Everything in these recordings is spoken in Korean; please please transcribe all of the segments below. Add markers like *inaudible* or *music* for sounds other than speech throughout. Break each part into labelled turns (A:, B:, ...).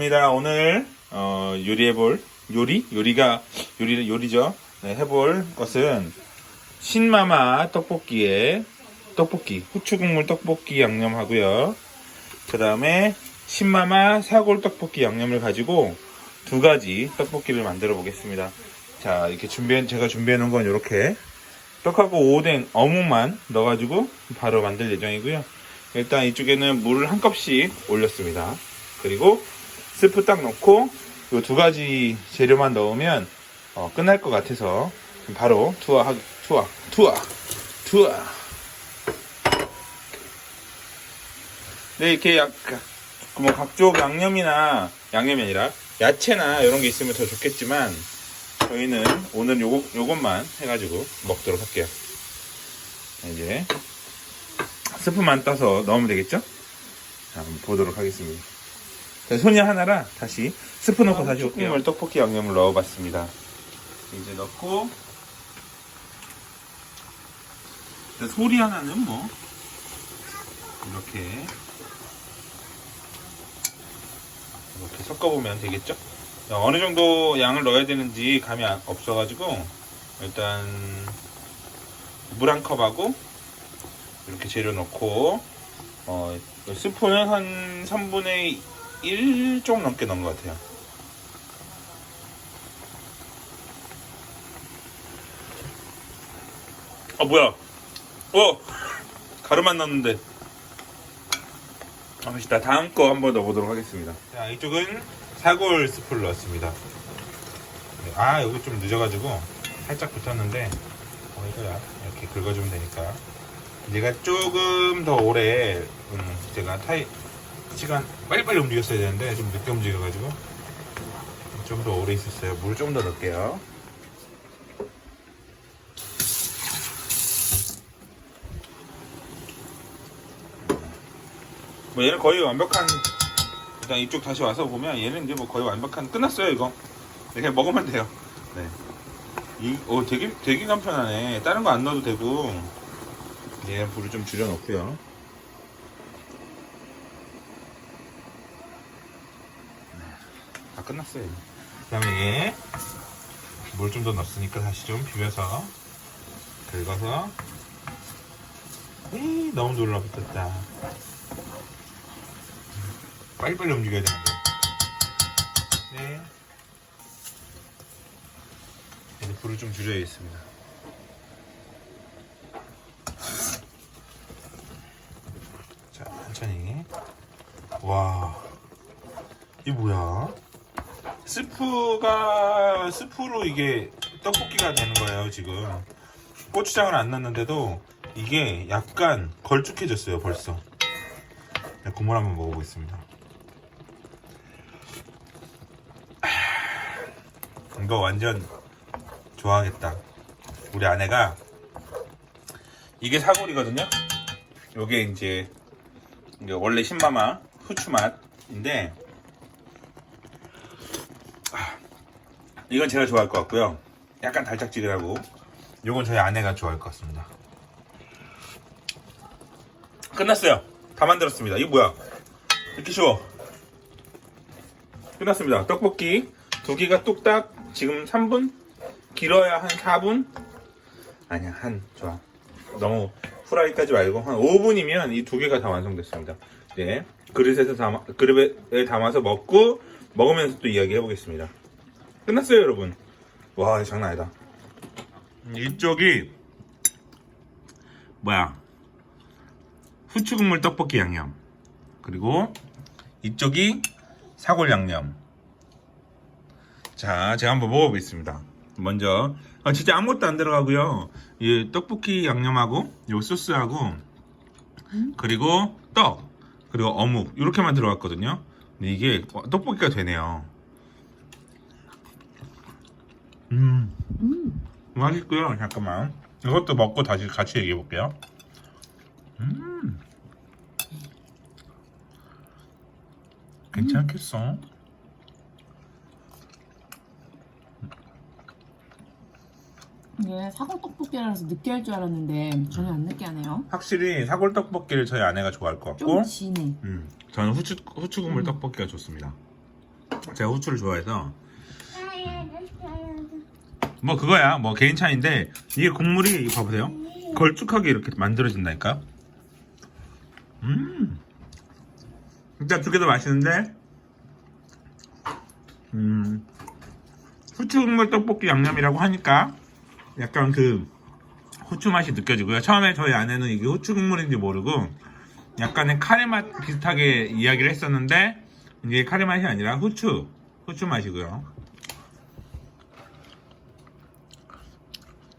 A: 입니다. 오늘 어, 요리해볼 요리 요리가 요리 요리죠. 네, 해볼 것은 신마마 떡볶이에 떡볶이 후추 국물 떡볶이 양념하고요. 그 다음에 신마마 사골 떡볶이 양념을 가지고 두 가지 떡볶이를 만들어 보겠습니다. 자 이렇게 준비한 제가 준비해 놓은 건 이렇게 떡하고 오뎅 어묵만 넣어가지고 바로 만들 예정이고요. 일단 이쪽에는 물을 한 컵씩 올렸습니다. 그리고 스프 딱 넣고 이 두 가지 재료만 넣으면 어, 끝날 것 같아서 바로 투하 하 투하 투하 투하 네 이렇게 약간 뭐 각종 양념이나 양념이 아니라 야채나 이런 게 있으면 더 좋겠지만 저희는 오늘 요거, 요것만 해가지고 먹도록 할게요 이제 스프만 따서 넣으면 되겠죠? 자, 한번 보도록 하겠습니다. 자, 손이 하나라 다시 스프 넣고 다시 올게요. 국물 떡볶이 양념을 넣어봤습니다. 이제 넣고 자, 소리 하나는 뭐 이렇게 이렇게 섞어보면 되겠죠? 자, 어느 정도 양을 넣어야 되는지 감이 안- 없어가지고 일단 물 한 컵하고 이렇게 재료 넣고 어, 스프는 한 3분의 1좀 넘게 넣은 것 같아요. 아 뭐야? 어 *laughs* 가루만 넣었는데. 아, 맛있다. 다음 거 한번 넣어보도록 하겠습니다. 자 이쪽은 사골 스프를 넣었습니다. 네, 아 여기 좀 늦어가지고 살짝 붙었는데 어, 이거야 이렇게 긁어주면 되니까. 얘가 조금 더 오래 음, 제가 타이 시간 빨리빨리 움직였어야 되는데 좀 늦게 움직여가지고 좀 더 오래 있었어요. 물 좀 더 넣을게요. 뭐 얘는 거의 완벽한 일단 이쪽 다시 와서 보면 얘는 이제 뭐 거의 완벽한 끝났어요 이거 그냥 먹으면 돼요. 네. 이, 어, 되게, 되게 간편하네. 다른 거 안 넣어도 되고. 얘 불을 좀 줄여놓고요. 다 끝났어요. 그 다음에 얘물 좀 더 넣었으니까 다시 좀 비벼서 긁어서 에이, 너무 놀라붙었다. 빨리빨리 움직여야 되는데. 네. 이제 불을 좀 줄여야겠습니다. 자, 천천히. 와, 이게 뭐야? 스프가 스프로 이게 떡볶이가 되는 거예요 지금. 고추장을 안 넣었는데도 이게 약간 걸쭉해졌어요 벌써. 자, 국물 한번 먹어보겠습니다. 이거 완전 좋아하겠다. 우리 아내가 이게 사골이거든요. 요게 이제 원래 신마마 후추 맛인데 이건 제가 좋아할 것 같고요. 약간 달짝지근하고 요건 저희 아내가 좋아할 것 같습니다. 끝났어요. 다 만들었습니다. 이거 뭐야? 이렇게 쉬워. 끝났습니다. 떡볶이 두 개가 뚝딱 지금 3분? 길어야 한 4분? 아니야, 한, 좋아. 너무 후라이까지 말고 한 5분이면 이 두 개가 다 완성됐습니다. 이제 그릇에서 담아, 그릇에 담아서 먹고 먹으면서 또 이야기 해보겠습니다. 끝났어요, 여러분. 와, 장난 아니다. 이쪽이 뭐야? 후추 국물 떡볶이 양념. 그리고 이쪽이 사골 양념. 자, 제가 한번 먹어보겠습니다. 먼저, 아, 진짜 아무것도 안 들어가고요. 이 떡볶이 양념하고, 요 소스하고, 그리고 떡, 그리고 어묵, 이렇게만 들어갔거든요. 근데 이게 떡볶이가 되네요. 음,
B: 음,
A: 맛있고요. 잠깐만. 이것도 먹고 다시 같이 얘기해 볼게요. 음, 괜찮겠어?
B: 이게 사골 떡볶이라서 느끼할 줄 알았는데 전혀 안 느끼하네요.
A: 확실히 사골 떡볶이를 저희 아내가 좋아할 것 같고,
B: 좀 진해.
A: 음, 저는 후추 후추 국물 떡볶이가 좋습니다. 제가 후추를 좋아해서 뭐 그거야. 뭐 개인 차인데 이게 국물이 이거 봐보세요. 걸쭉하게 이렇게 만들어진다니까 음. 진짜 두개 다 맛있는데? 음. 후추 국물 떡볶이 양념이라고 하니까 약간 그 후추 맛이 느껴지고요. 처음에 저희 아내는 이게 후추 국물인지 모르고 약간의 카레 맛 비슷하게 이야기를 했었는데 이게 카레 맛이 아니라 후추 후추 맛이고요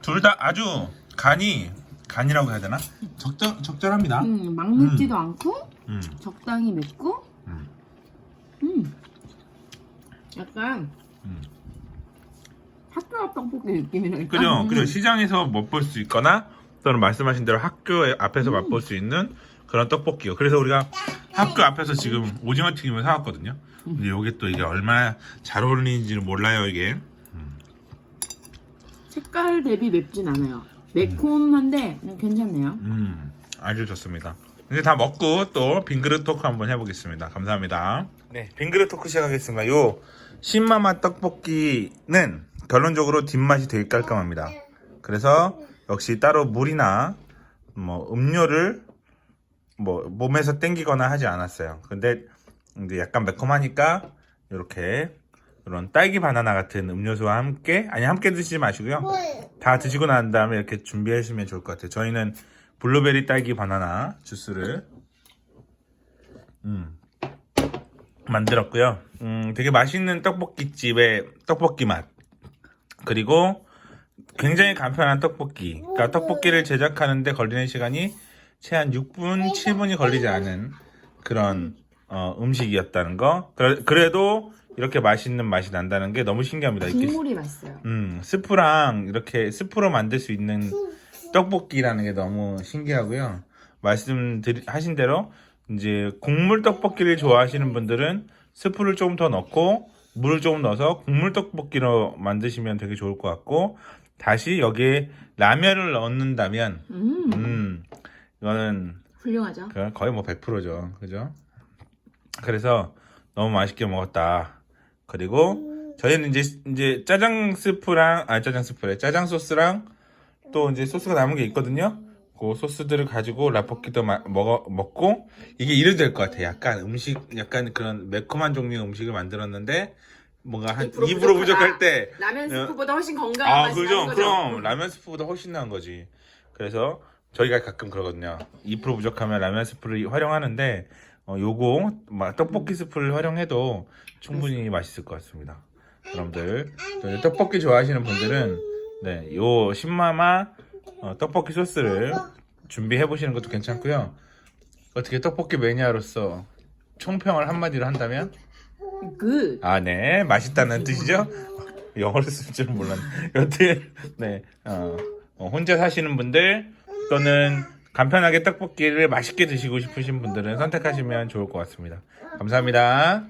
A: 둘 다 아주 간이 간이라고 해야 되나 적절 적절합니다.
B: 음, 막 맵지도 않고
A: 음.
B: 적당히 맵고
A: 음.
B: 음. 약간
A: 음.
B: 학교 앞 떡볶이 느낌이랄까?
A: 그죠?
B: 음.
A: 그죠? 시장에서 맛볼 수 있거나 또는 말씀하신 대로 학교 앞에서 맛볼 수 있는 그런 떡볶이요. 그래서 우리가 학교 앞에서 지금 오징어 튀김을 사왔거든요. 근데 이게 또 이게 얼마나 잘 어울리는지는 몰라요 이게.
B: 색깔 대비 맵진 않아요. 매콤한데 음, 괜찮네요.
A: 음, 아주 좋습니다. 이제 다 먹고 또 빙그릇 토크 한번 해보겠습니다. 감사합니다. 네, 빙그릇 토크 시작하겠습니다. 요 신마마 떡볶이는 결론적으로 뒷맛이 되게 깔끔합니다. 그래서 역시 따로 물이나 뭐 음료를 뭐 몸에서 땡기거나 하지 않았어요. 근데 이제 약간 매콤하니까 이렇게 이런 딸기 바나나 같은 음료수와 함께 아니 함께 드시지 마시고요. 다 드시고 난 다음에 이렇게 준비하시면 좋을 것 같아요. 저희는 블루베리 딸기 바나나 주스를 음, 만들었고요. 음, 되게 맛있는 떡볶이 집의 떡볶이 맛 그리고 굉장히 간편한 떡볶이. 그러니까 떡볶이를 제작하는데 걸리는 시간이 최한 6분, 7분이 걸리지 않은 그런 어, 음식이었다는 거. 그래- 그래도 이렇게 맛있는 맛이 난다는 게 너무 신기합니다. 이렇게
B: 국물이 맛있어요.
A: 음, 스프랑 이렇게 스프로 만들 수 있는 떡볶이라는 게 너무 신기하고요. 말씀하신 대로 이제 국물 떡볶이를 좋아하시는 분들은 스프를 조금 더 넣고 물을 조금 넣어서 국물 떡볶이로 만드시면 되게 좋을 것 같고 다시 여기에 라면을 넣는다면
B: 음,
A: 음, 이거는
B: 훌륭하죠.
A: 그 거의 뭐 100%죠. 그죠? 그래서 너무 맛있게 먹었다. 그리고 저희는 이제 이제 짜장 스프랑 아 짜장 스프래. 짜장 소스랑 또 이제 소스가 남은 게 있거든요. 그 소스들을 가지고 라볶이도 마- 먹어 먹고 이게 이래도 될것 같아. 약간 음식 약간 그런 매콤한 종류의 음식을 만들었는데 뭔가
B: 한2%
A: 2%
B: 부족하다.
A: 부족할 때
B: 라면
A: 네.
B: 스프보다 훨씬 건강한
A: 아,
B: 맛이
A: 그죠?
B: 나는 거죠.
A: 그럼 라면 스프보다 훨씬 나은 거지. 그래서 저희가 가끔 그러거든요. 2% 부족하면 라면 스프를 활용하는데 어, 요거 막 떡볶이 스프를 활용해도 충분히 맛있을 것 같습니다. 여러분들 떡볶이 좋아하시는 분들은 네, 요 신마마 어, 떡볶이 소스를 준비해 보시는 것도 괜찮고요. 어떻게 떡볶이 매니아로서 총평을 한마디로 한다면
B: 그
A: 아, 네. 맛있다는 뜻이죠? 영어를 쓸 줄은 몰랐네. 여튼, 네. 어, 어, 혼자 사시는 분들 또는 간편하게 떡볶이를 맛있게 드시고 싶으신 분들은 선택하시면 좋을 것 같습니다. 감사합니다.